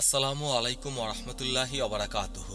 আসসালামু আলাইকুম ওরহমতুল্লাহি অবরাকাতুহ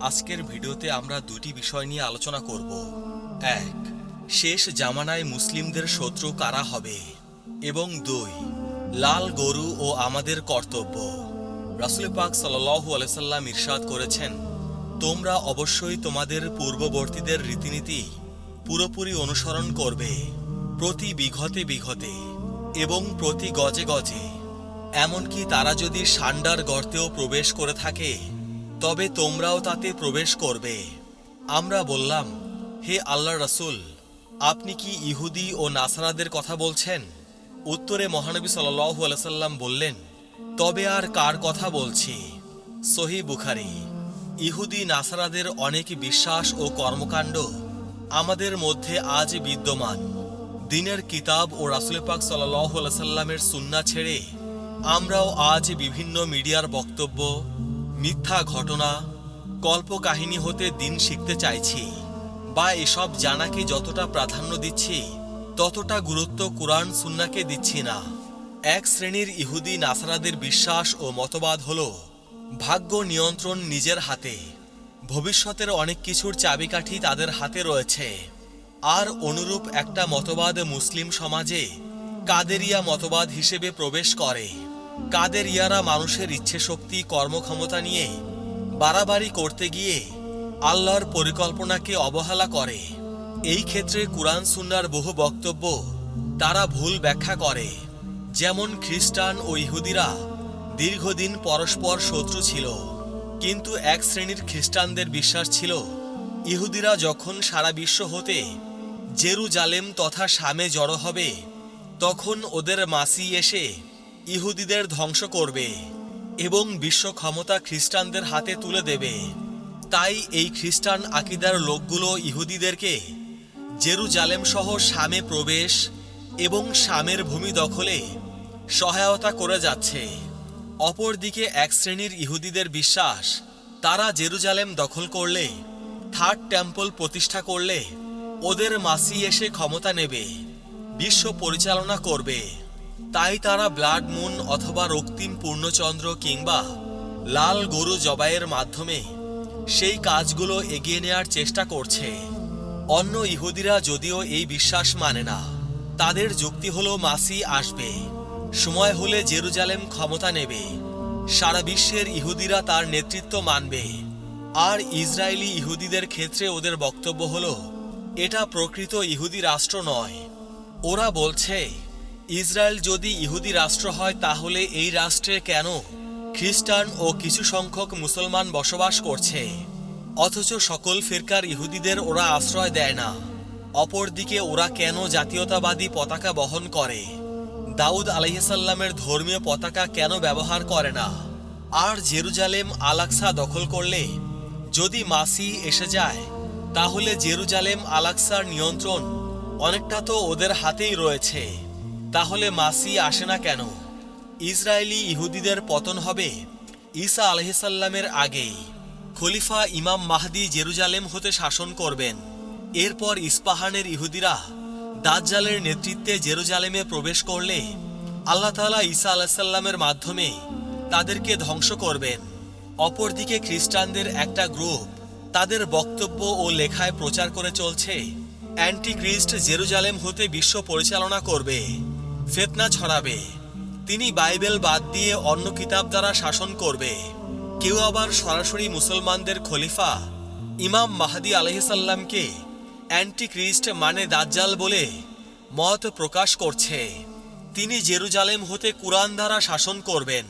আজকের ভিডিওতে আমরা দুটি বিষয় নিয়ে আলোচনা করব। এক, শেষ জামানায় মুসলিমদের শত্রু কারা হবে? এবং দুই, লাল গরু ও আমাদের কর্তব্য। রাসুল পাক সাল্লাহু আলাইসাল্লাম ইরশাদ করেছেন, তোমরা অবশ্যই তোমাদের পূর্ববর্তীদের রীতিনীতি পুরোপুরি অনুসরণ করবে প্রতি বিঘতে বিঘতে এবং প্রতি গজে গজে। এমনকি তারা যদি সান্ডার গর্তেও প্রবেশ করে থাকে, তবে তোমরাও তাতে প্রবেশ করবে। আমরা বললাম, হে আল্লাহ রসুল, আপনি কি ইহুদি ও নাসারাদের কথা বলছেন? উত্তরে মহানবী সাল্লু আলসাল্লাম বললেন, তবে আর কার কথা বলছি? সহি বুখারি। ইহুদি নাসারাদের অনেক বিশ্বাস ও কর্মকাণ্ড আমাদের মধ্যে আজ বিদ্যমান। দিনের কিতাব ও রাসুল পাক সাল্লাহ সাল্লামের সুন্না ছেড়ে আমরাও আজ বিভিন্ন মিডিয়ার বক্তব্য, মিথ্যা ঘটনা, কল্পকাহিনী হতে দিন শিখতে চাইছি, বা এসব জানাকে যতটা প্রাধান্য দিচ্ছি, ততটা গুরুত্ব কোরআন সুন্নাকে দিচ্ছি না। এক শ্রেণির ইহুদি নাসারাদের বিশ্বাস ও মতবাদ হল, ভাগ্য নিয়ন্ত্রণ নিজের হাতে, ভবিষ্যতের অনেক কিছুর চাবিকাঠি তাদের হাতে রয়েছে। আর অনুরূপ একটা মতবাদ মুসলিম সমাজে কাদেরিয়া মতবাদ হিসেবে প্রবেশ করে। কাদেরিয়ারা মানুষের ইচ্ছে শক্তি কর্মক্ষমতা নিয়ে বাড়াবাড়ি করতে গিয়ে আল্লাহর পরিকল্পনাকে অবহেলা করে, এই ক্ষেত্রে কুরআন সুন্নার বহু বক্তব্য তারা ভুল ব্যাখ্যা করে। যেমন খ্রিস্টান ও ইহুদিরা দীর্ঘদিন পরস্পর শত্রু ছিল, কিন্তু এক শ্রেণির খ্রিস্টানদের বিশ্বাস ছিল, ইহুদিরা যখন সারা বিশ্ব হতে জেরুজালেম তথা শামে জড়ো হবে, তখন ওদের মাসি এসে ইহুদিদের ধ্বংস করবে এবং বিশ্ব ক্ষমতা খ্রিস্টানদের হাতে তুলে দেবে। তাই এই খ্রিস্টান আকিদার লোকগুলো ইহুদিদেরকে জেরুজালেম সহ শামে প্রবেশ এবং শামের ভূমি দখলে সহায়তা করে যাচ্ছে। অপরদিকে এক শ্রেণির ইহুদিদের বিশ্বাস, তারা জেরুজালেম দখল করলে, থার্ড টেম্পল প্রতিষ্ঠা করলে ওদের মাসি এসে ক্ষমতা নেবে, বিশ্ব পরিচালনা করবে। তাই তারা ব্লাড মুন অথবা রক্তিম পূর্ণচন্দ্র কিংবা লাল গরু জবাইয়ের মাধ্যমে সেই কাজগুলো এগিয়ে নেয়ার চেষ্টা করছে। অন্য ইহুদিরা যদিও এই বিশ্বাস মানে না। তাদের যুক্তি হলো মাসি আসবে, সময় হলে জেরুজালেম ক্ষমতা নেবে, সারা বিশ্বের ইহুদিরা তার নেতৃত্ব মানবে। আর ইসরায়েলি ইহুদিদের ক্ষেত্রে ওদের বক্তব্য হলো, এটা প্রকৃত ইহুদি রাষ্ট্র নয়। ওরা বলছে ইসরায়েল যদি ইহুদি রাষ্ট্র হয়, তাহলে এই রাষ্ট্রে কেন খ্রিস্টান ও কিছু সংখ্যক মুসলমান বসবাস করছে? অথচ সকল ফিরকার ইহুদিদের ওরা আশ্রয় দেয় না। অপরদিকে ওরা কেন জাতীয়তাবাদী পতাকা বহন করে? দাউদ আলাইসাল্লামের ধর্মীয় পতাকা কেন ব্যবহার করে না? আর জেরুজালেম আলাক্সা দখল করলে যদি মাসি এসে যায়, তাহলে জেরুজালেম আলাক্সার নিয়ন্ত্রণ অনেকটা তো ওদের হাতেই রয়েছে। তাহলে মাসি আসে না কেন? ইসরায়েলি ইহুদিদের পতন হবে ঈসা আলহিসাল্লামের আগেই। খলিফা ইমাম মাহদি জেরুজালেম হতে শাসন করবেন। এরপর ইস্পাহানের ইহুদিরা দাজ্জালের নেতৃত্বে জেরুজালেমে প্রবেশ করলে আল্লাহ তালা ঈসা আলাহিসাল্লামের মাধ্যমে তাদেরকে ধ্বংস করবেন। অপরদিকে খ্রিস্টানদের একটা গ্রুপ তাদের বক্তব্য ও লেখায় প্রচার করে চলছে অ্যান্টি খ্রিস্ট জেরুজালেম হতে বিশ্ব পরিচালনা করবে। ফেতনা ছড়াবে। তিনি বাইবেল বাদ দিয়ে অন্য কিতাব দ্বারা শাসন করবে। কেউ আবার সরাসরি মুসলমানদের খলিফা, ইমাম মাহাদি আলহিসাল্লামকে অ্যান্টি খ্রিস্ট মানে দাজ্জাল বলে মত প্রকাশ করছে। তিনি জেরুজালেম হতে কুরআন দ্বারা শাসন করবেন।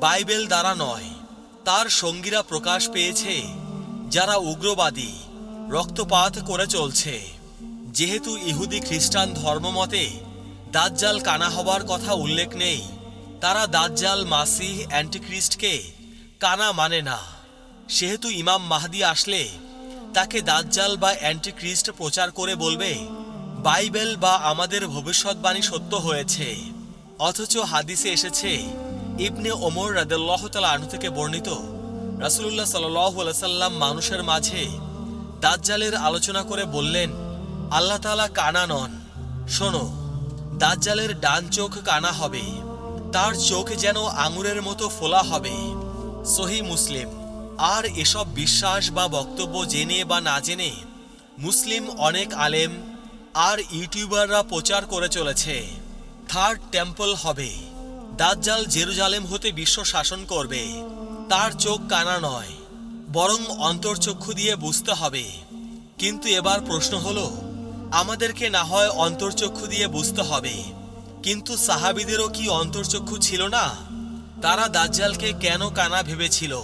বাইবেল দ্বারা নয়, তার সঙ্গীরা প্রকাশ পেয়েছে, যারা উগ্রবাদী, রক্তপাত করে চলছে। যেহেতু ইহুদি খ্রিস্টান ধর্মমতে দাজ্জাল কানা হবার কথা উল্লেখ নেই। তারা দাজ্জাল, মাসিহ, অ্যান্টিক্রিস্টকে কানা মানে না। সেহেতু ইমাম মাহদি আসলে তাকে দাজ্জাল বা অ্যান্টিক্রিস্ট প্রচার করে বলবে, বাইবেল বা আমাদের ভবিষ্যৎবাণী সত্য হয়েছে। অথচ হাদিসে এসেছে, ইবনে ওমর রাদেল্লাহ তালা আনু থেকে বর্ণিত, রাসুলুল্লাহ সাল্লাম মানুষের মাঝে দাজ্জালের আলোচনা করে বললেন, আল্লাহ তালা কানা নন। শোনো দাজ্জালের ডান চোখ কানা হবে, তার চোখ যেন আঙুরের মতো ফোলা হবে। সহি মুসলিম, আর এসব বিশ্বাস বা বক্তব্য জেনে বা না জেনে মুসলিম অনেক আলেম আর ইউটিউবাররা প্রচার করে চলেছে। থার্ড টেম্পল হবে, দাজ্জাল জেরুজালেম হতে বিশ্ব শাসন করবে, তার চোখ কানা নয়, বরং অন্তর্চক্ষু দিয়ে বুঝতে হবে। কিন্তু এবার প্রশ্ন হলো আমাদেরকে না হয় অন্তর্চক্ষু দিয়ে বুঝতে হবে। কিন্তু সাহাবিদেরও কি অন্তর্চক্ষু ছিল না? তারা দাজ্জালকে কেন কানা ভেবেছিল?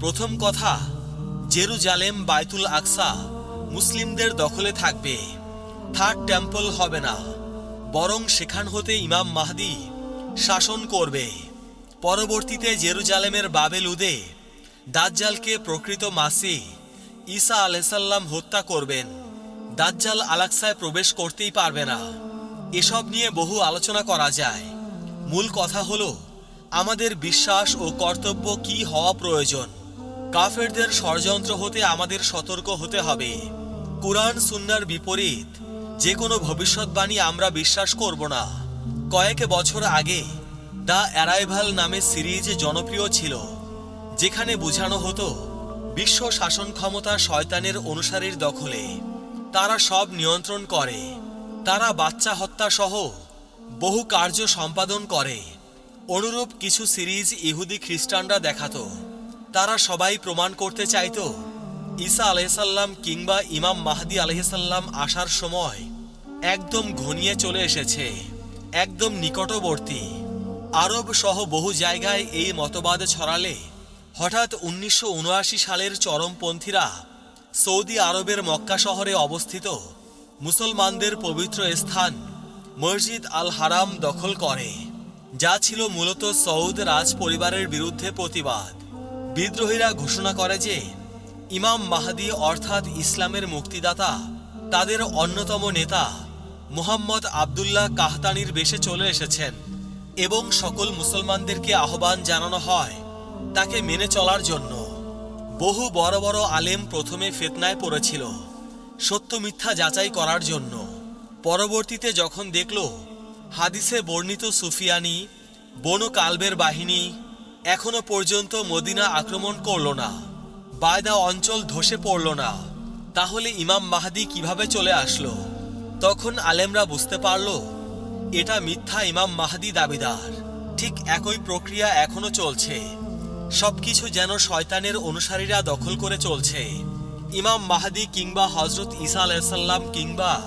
প্রথম কথা, জেরুজালেম বাইতুল আকসা মুসলিমদের দখলে থাকবে। থার্ড টেম্পল হবে না। বরং সেখান হতে ইমাম মাহদি শাসন করবে। পরবর্তীতে জেরুজালেমের বাবেল উদে দাজ্জালকে প্রকৃত মাসি ঈসা আলাইসাল্লাম হত্যা করবেন। দাজ্জাল আলাক্সায় প্রবেশ করতেই পারবে না। এসব নিয়ে বহু আলোচনা করা যায়। মূল কথা হলো, আমাদের বিশ্বাস ও কর্তব্য কি হওয়া প্রয়োজন? কাফেরদের ষড়যন্ত্র হতে আমাদের সতর্ক হতে হবে। কুরআন সুন্নার বিপরীত, যে কোনো ভবিষ্যৎবাণী আমরা বিশ্বাস করব না। কয়েক বছর আগে, দ্য অ্যারাইভাল নামে সিরিজ জনপ্রিয় ছিল, যেখানে বোঝানো হতো, বিশ্ব শাসন ক্ষমতা শয়তানের অনুসারীর দখলে। তারা সব নিয়ন্ত্রণ করে। তারা বাচ্চা হত্যা সহ বহু কার্য সম্পাদন করে। অনুরূপ কিছু সিরিজ ইহুদি খ্রিস্টানরা দেখাত। তারা সবাই প্রমাণ করতে চাইত, ঈসা আলহিসাল্লাম কিংবা ইমাম মাহদি আলহিসাল্লাম আসার সময় একদম ঘনিয়ে চলে এসেছে, একদম নিকটবর্তী। আরব সহ বহু জায়গায় এই মতবাদ ছড়ালে হঠাৎ উনিশশো উনআশি সালের চরমপন্থীরা সৌদি আরবের মক্কা শহরে অবস্থিত মুসলমানদের পবিত্র স্থান মসজিদ আল হারাম দখল করে, যা ছিল মূলত সৌদ রাজ পরিবারের বিরুদ্ধে প্রতিবাদ। বিদ্রোহীরা ঘোষণা করে যে, ইমাম মাহাদি অর্থাৎ ইসলামের মুক্তিদাতা, তাদের অন্যতম নেতা মুহাম্মদ আবদুল্লাহ কাহতানির বেশে চলে এসেছেন এবং সকল মুসলমানদেরকে আহ্বান জানানো হয় তাকে মেনে চলার জন্য। বহু বড় বড় আলেম প্রথমে ফেতনায় পড়েছিল সত্য মিথ্যা যাচাই করার জন্য। পরবর্তীতে যখন দেখল, হাদিসে বর্ণিত সুফিয়ানি, বনু কালবের বাহিনী এখনও পর্যন্ত মদিনা আক্রমণ করল না, বায়দা অঞ্চল ধসে পড়ল না, তাহলে ইমাম মাহাদি কীভাবে চলে আসলো? তখন আলেমরা বুঝতে পারল, এটা মিথ্যা ইমাম মাহাদি দাবিদার। ঠিক একই প্রক্রিয়া এখনও চলছে। সবকিছু যেন শয়তানের অনুসারীরা দখল করে চলছে। ইমাম মাহাদি কিংবা হজরত ঈসা আলাইসাল্লাম কিংবা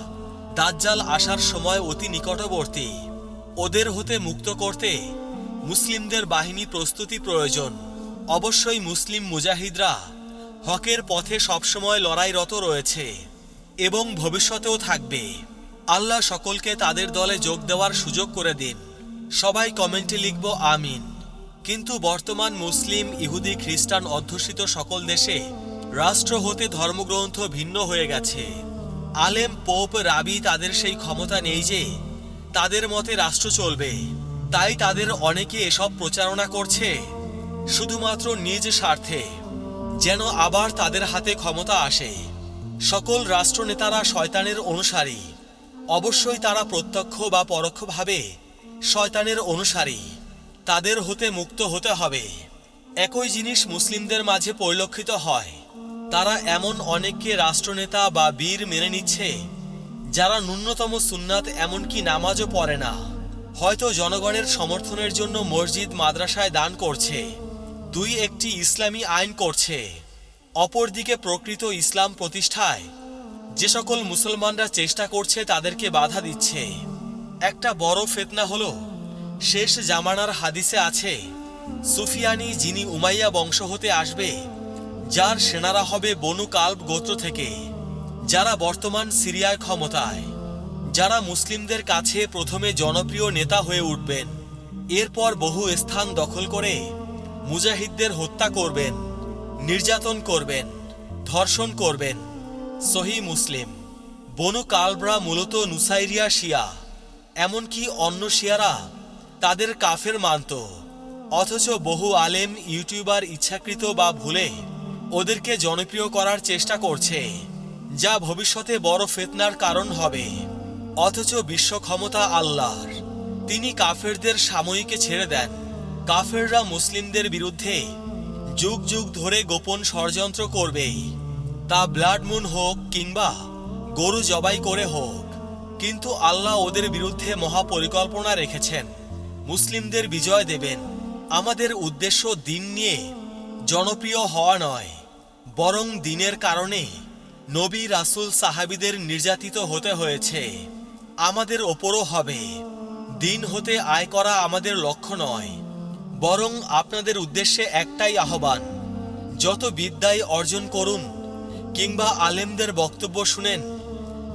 দাজ্জাল আসার সময় অতি নিকটবর্তী। ওদের হতে মুক্ত করতে মুসলিমদের বাহিনী প্রস্তুতি প্রয়োজন। অবশ্যই মুসলিম মুজাহিদরা হকের পথে সবসময় লড়াইরত রয়েছে এবং ভবিষ্যতেও থাকবে। আল্লাহ সকলকে তাদের দলে যোগ দেওয়ার সুযোগ করে দিন। সবাই কমেন্টে লিখব, আমিন। কিন্তু বর্তমান মুসলিম, ইহুদি, খ্রিস্টান অধ্যুষিত সকল দেশে রাষ্ট্র হতে ধর্মগ্রন্থ ভিন্ন হয়ে গেছে। আলেম, পোপ, রাবি তাদের সেই ক্ষমতা নেই যে তাদের মতে রাষ্ট্র চলবে। তাই তাদের অনেকে এসব প্রচারণা করছে, শুধুমাত্র নিজ স্বার্থে, যেন আবার তাদের হাতে ক্ষমতা আসে। সকল রাষ্ট্রনেতারা শয়তানের অনুসারী। অবশ্যই তারা প্রত্যক্ষ বা পরোক্ষভাবে শয়তানের অনুসারী। তাদের হতে মুক্ত হতে হবে। একই জিনিস মুসলিমদের মাঝে পরিলক্ষিত হয়। তারা এমন অনেককে রাষ্ট্রনেতা বা বীর মেনে নিচ্ছে, যারা ন্যূনতম সুন্নাত এমনকি নামাজও পড়ে না। হয়তো জনগণের সমর্থনের জন্য মসজিদ মাদ্রাসায় দান করছে, দুই একটি ইসলামী আইন করছে। অপরদিকে প্রকৃত ইসলাম প্রতিষ্ঠায় যে সকল মুসলমানরা চেষ্টা করছে তাদেরকে বাধা দিচ্ছে। একটা বড় ফেতনা হলো শেষ জামানার হাদিসে আছে, সুফিয়ানি যিনি উমাইয়া বংশ হতে আসবে, যার সেনারা হবে বনু কাল্ব গোত্র থেকে, যারা বর্তমান সিরিয়ায় ক্ষমতায়, যারা মুসলিমদের কাছে প্রথমে জনপ্রিয় নেতা হয়ে উঠবেন, এরপর বহু স্থান দখল করে মুজাহিদদের হত্যা করবেন, নির্যাতন করবেন, ধর্ষণ করবেন। সহি মুসলিম। বনু কালবরা মূলত নুসাইরিয়া শিয়া, এমনকি অন্য শিয়ারা তাদের কাফের মানত। অথচ বহু আলেম, ইউটিউবার ইচ্ছাকৃত বা ভুলে ওদেরকে জনপ্রিয় করার চেষ্টা করছে, যা ভবিষ্যতে বড় ফেতনার কারণ হবে। অথচ বিশ্ব ক্ষমতা আল্লাহর। তিনি কাফেরদের সাময়িকে ছেড়ে দেন। কাফেররা মুসলিমদের বিরুদ্ধে যুগ যুগ ধরে গোপন ষড়যন্ত্র করবে। তা ব্লাড মুন হোক কিংবা গরু জবাই করে হোক, কিন্তু আল্লাহ ওদের বিরুদ্ধে মহাপরিকল্পনা রেখেছেন। মুসলিমদের বিজয় দেবেন। আমাদের উদ্দেশ্য দিন নিয়ে জনপ্রিয় হওয়া নয়, বরং দিনের কারণে নবী রাসূল সাহাবিদের নির্যাতিত হতে হয়েছে। আমাদের ওপরও হবে। দিন হতে আয় করা আমাদের লক্ষ্য নয়, বরং আপনাদের উদ্দেশ্যে একটাই আহ্বান, যত বিদ্যায় অর্জন করুন কিংবা আলেমদের বক্তব্য শুনেন,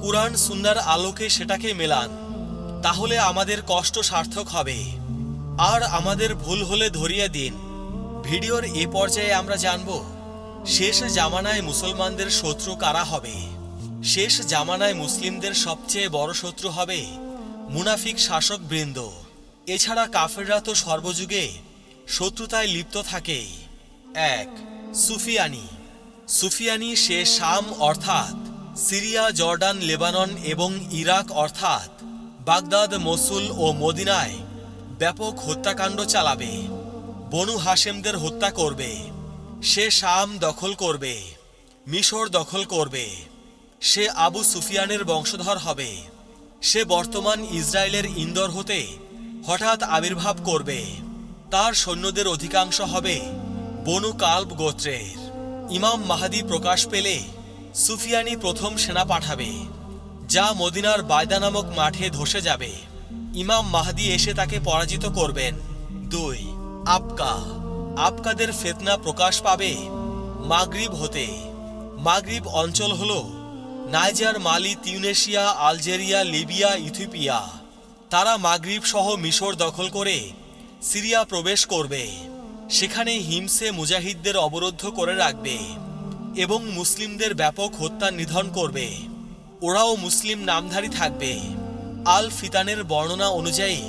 কুরআন সুন্নার আলোকে সেটাকে মেলান, তাহলে আমাদের কষ্ট সার্থক হবে। আর আমাদের ভুল হলে ধরিয়ে দিন। ভিডিওর এ পর্যায়ে আমরা জানব, শেষ জামানায় মুসলমানদের শত্রু কারা হবে? শেষ জামানায় মুসলিমদের সবচেয়ে বড় শত্রু হবে মুনাফিক শাসক বৃন্দ এছাড়া কাফেররা তো সর্বযুগে শত্রুতায় লিপ্ত থাকে এক, সুফিয়ানি। সুফিয়ানি সে শাম অর্থাৎ সিরিয়া, জর্ডান, লেবানন এবং ইরাক অর্থাৎ বাগদাদ, মসুল ও মদিনায় ব্যাপক হত্যাকাণ্ড চালাবে। বনু হাশেমদের হত্যা করবে। সে শাম দখল করবে। মিশর দখল করবে। সে আবু সুফিয়ানের বংশধর হবে। সে বর্তমান ইসরায়েলের ইন্দোর হতে হঠাৎ আবির্ভাব করবে। তার সৈন্যদের অধিকাংশ হবে বনু কাল্ব গোত্রের। ইমাম মাহাদি প্রকাশ পেলে সুফিয়ানি প্রথম সেনা পাঠাবে, যা মদিনার বায়দা নামক মাঠে ধসে যাবে। ইমাম মাহাদি এসে তাকে পরাজিত করবেন। দুই আপকা আপকাদের ফেতনা প্রকাশ পাবে মাগরিব হতে। মাগরিব অঞ্চল হল Niger, Mali, Tunisia, Algeria, Libya, Ethiopia. তারা মাগরিব সহ মিশর দখল করে সিরিয়া প্রবেশ করবে। সেখানে হিমসে মুজাহিদদের অবরুদ্ধ করে রাখবে এবং মুসলিমদের ব্যাপক হত্যা নিধন করবে। ওরাও মুসলিম নামধারী থাকবে। আল ফিতানের বর্ণনা অনুযায়ী,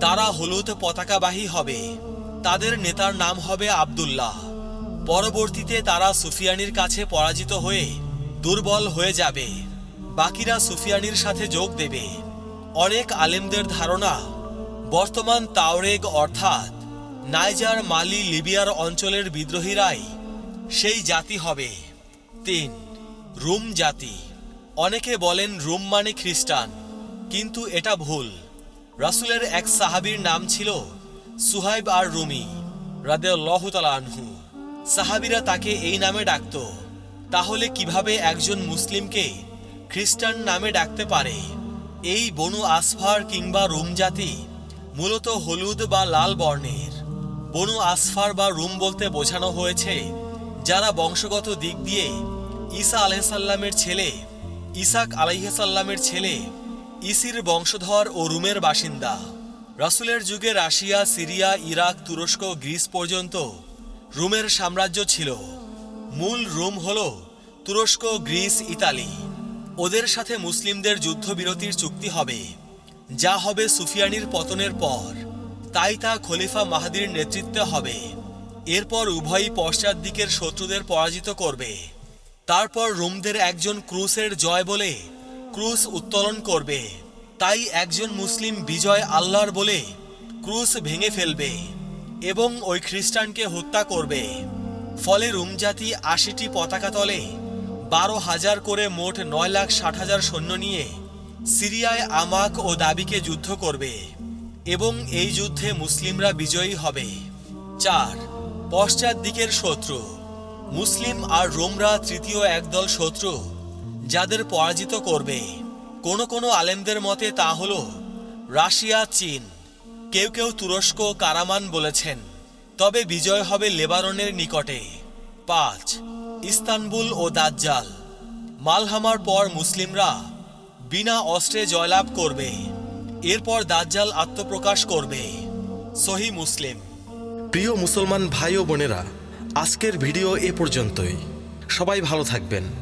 তারা হলুদ পতাকাবাহী হবে। তাদের নেতার নাম হবে আব্দুল্লাহ। পরবর্তীতে তারা সুফিয়ানির কাছে পরাজিত হয়ে দুর্বল হয়ে যাবে। বাকিরা সুফিয়ানির সাথে যোগ দেবে। অনেক আলেমদের ধারণা, বর্তমান তাওরেগ অর্থাৎ নাইজার মালি লিবিয়ার অঞ্চলের বিদ্রোহীরাই সেই জাতি হবে। তিন, রুম জাতি। অনেকে বলেন রুম মানে খ্রিস্টান। কিন্তু এটা ভুল। রাসূলের এক সাহাবীর নাম ছিল সুহাইব আর রুমি তাআলা আনহু। সাহাবীরা তাকে এই নামে ডাকত। তাহলে কীভাবে একজন মুসলিমকে খ্রিস্টান নামে ডাকতে পারে? এই বনু আসফার কিংবা রুম জাতি মূলত হলুদ বা লাল বর্ণের। বনু আসফার বা রুম বলতে বোঝানো হয়েছে যারা বংশগত দিক দিয়ে ঈসা আলহাসাল্লামের ছেলে ইসাক আলাইহাসাল্লামের ছেলে ইসির বংশধর ও রুমের বাসিন্দা। রাসুলের যুগে রাশিয়া, সিরিয়া, ইরাক, তুরস্ক গ্রিস পর্যন্ত রুমের সাম্রাজ্য ছিল। মূল রোম হল তুরস্ক, গ্রিস, ইতালি। ওদের সাথে মুসলিমদের যুদ্ধবিরতির চুক্তি হবে। যা হবে সুফিয়ানির পতনের পর। তাই তা খলিফা মাহাদির নেতৃত্বে হবে। এরপর উভয়ই পশ্চাৎ দিকের শত্রুদের পরাজিত করবে। তারপর রোমদের একজন ক্রুসের জয় বলে ক্রুস উত্তোলন করবে। তাই একজন মুসলিম বিজয় আল্লাহর বলে ক্রুস ভেঙে ফেলবে এবং ওই খ্রিস্টানকে হত্যা করবে। ফলে রোম জাতি আশিটি পতাকা তলে বারো হাজার করে মোট নয় লাখ ষাট হাজার সৈন্য নিয়ে সিরিয়ায় আমাক ও দাবিকে যুদ্ধ করবে এবং এই যুদ্ধে মুসলিমরা বিজয়ী হবে। চার, পশ্চাৎ দিকের শত্রু। মুসলিম আর রোমরা তৃতীয় একদল শত্রু। যাদের পরাজিত করবে। কোন কোন আলেমদের মতে তা হল রাশিয়া, চীন। কেউ কেউ তুরস্ক, কারামান বলেছেন, তবে বিজয় হবে লেবাননের নিকটে। পাঁচ, ইস্তানবুল ও দাজ্জাল। মালহামার পর মুসলিমরা বিনা অস্ত্রে জয়লাভ করবে। এরপর দাজ্জাল আত্মপ্রকাশ করবে। সহি মুসলিম। প্রিয় মুসলমান ভাই ও বোনেরা, আজকের ভিডিও এ পর্যন্তই। সবাই ভালো থাকবেন।